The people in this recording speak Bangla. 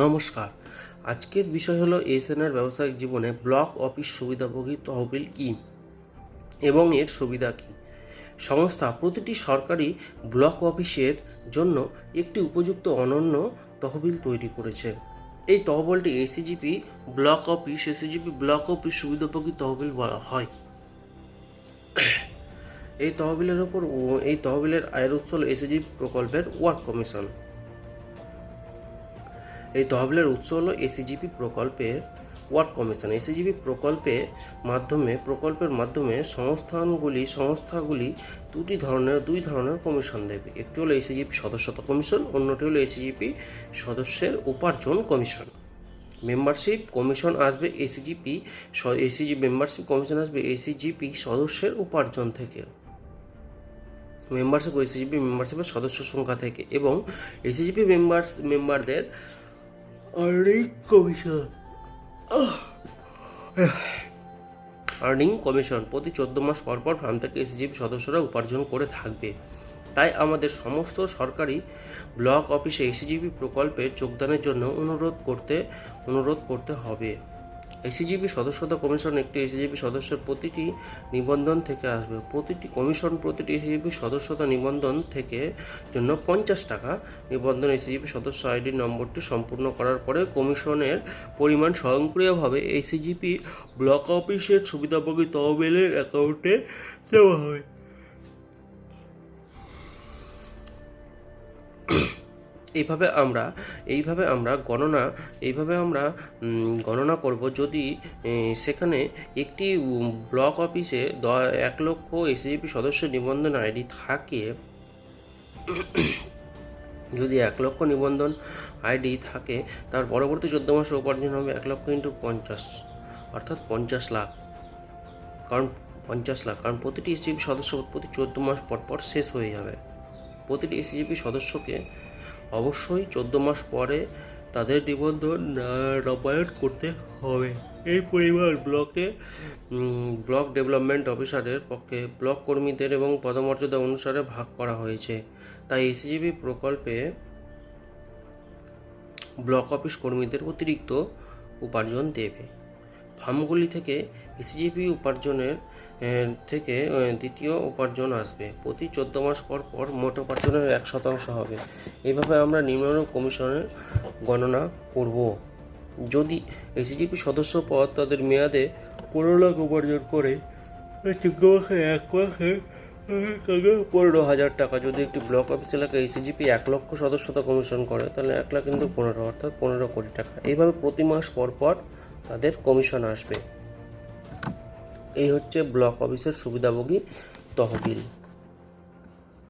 নমস্কার। আজকের বিষয় হলো এসএনআর ব্যবসায়িক জীবনে ব্লক অফিস সুবিধাভোগী তহবিল কি এবং এর সুবিধা কি? সংস্থা প্রতিটি সরকারি ব্লক অফিসের জন্য একটি উপযুক্ত অনন্য তহবিল তৈরি করেছে। এই তহবিলটি ACGP block office ACGP block office সুবিধাভোগী তহবিল বলা হয়। এই তহবিলের ওপর এই তহবিলের আয়ের উৎস হল প্রকল্পের ওয়ার্ক কমিশন। এই তহবিলের উৎস হলো এসিজিপি প্রকল্পের ওয়ার্ক কমিশন। এসিজিপি প্রকল্পের মাধ্যমে প্রকল্পের মাধ্যমে সংস্থানগুলি, সংস্থাগুলি দুটি ধরনের, দুই ধরনের কমিশন দেবে। একটি হলো এসিজিপি সদস্যতা কমিশন, অন্যটি হলো এসিজিপি সদস্যের উপার্জন কমিশন। মেম্বারশিপ কমিশন আসবে এসিজিপি এসিজি মেম্বারশিপ কমিশন আসবে এসিজিপি সদস্যের উপার্জন থেকে। মেম্বারশিপ এসিজিপি মেম্বারশিপের সদস্য সংখ্যা থেকে এবং এসিজিপি মেম্বার মেম্বারদের আর্নিং কমিশন আর্নিং কমিশন প্রতি চোদ্দ মাস পর পর ফার্ম থেকে এসজিবি সদস্যরা উপার্জন করে থাকবে। তাই আমাদের সমস্ত সরকারি ব্লক অফিসে এসজিবি প্রকল্পে যোগদানের জন্য অনুরোধ করতে অনুরোধ করতে হবে। এসিজিপি সদস্যতা কমিশন একটি এসিজিপি সদস্যের প্রতিটি নিবন্ধন থেকে আসবে। প্রতিটি কমিশন প্রতিটি এসিজিপি সদস্যতা নিবন্ধন থেকে জন্য পঞ্চাশ টাকা নিবন্ধন এসিজিপি সদস্য আইডি নম্বরটি সম্পূর্ণ করার পরে কমিশনের পরিমাণ স্বয়ংক্রিয়ভাবে এসিজিপি ব্লক অফিসের সুবিধাভোগী তহবিলের অ্যাকাউন্টে দেওয়া হয়। এইভাবে আমরা এইভাবে আমরা গণনা, এইভাবে আমরা গণনা করব যদি সেখানে একটি ব্লক অফিসে দ, এক লক্ষ এসিজিপি সদস্য নিবন্ধন আইডি থাকে। যদি এক লক্ষ নিবন্ধন আইডি থাকে, তার পরবর্তী চোদ্দ মাসে উপার্জন হবে এক লক্ষ ইন্টু পঞ্চাশ, অর্থাৎ পঞ্চাশ লাখ। কারণ, পঞ্চাশ লাখ, কারণ প্রতিটি এসিজিপি সদস্য প্রতি চোদ্দ মাস পর পর শেষ হয়ে যাবে। প্রতিটি এসিজিপি সদস্যকে অবশ্যই চোদ্দ মাস পরে তাদের নিবন্ধন আহ, করতে হবে। এই পরিমাণ ব্লকে ব্লক ডেভেলপমেন্ট অফিসারের পক্ষে ব্লক কর্মীদের এবং পদমর্যাদা অনুসারে ভাগ করা হয়েছে। তাই এসিজিবি প্রকল্পে ব্লক অফিস কর্মীদের অতিরিক্ত উপার্জন দেবে। ফার্মগুলি থেকে এসিজিপি উপার্জনের থেকে দ্বিতীয় উপার্জন আসবে। প্রতি চোদ্দ মাস পর পর মোট উপার্জনের এক শতাংশ হবে। এভাবে আমরা নিম্নরূপ কমিশনের গণনা করব। যদি এসিজিপি সদস্য পদ তাদের মেয়াদে পনেরো লাখ উপার্জন করে মাসে এক মাসে পনেরো হাজার টাকা। যদি একটি ব্লক অফিস এলাকায় এসিজিপি এক লক্ষ সদস্যতা কমিশন করে, তাহলে এক লাখ কিন্তু পনেরো, অর্থাৎ পনেরো কোটি টাকা। এইভাবে প্রতি মাস পর পর তাদের কমিশন আসবে। এই হচ্ছে ব্লক অফিসের সুবিধাভোগী তহবিল।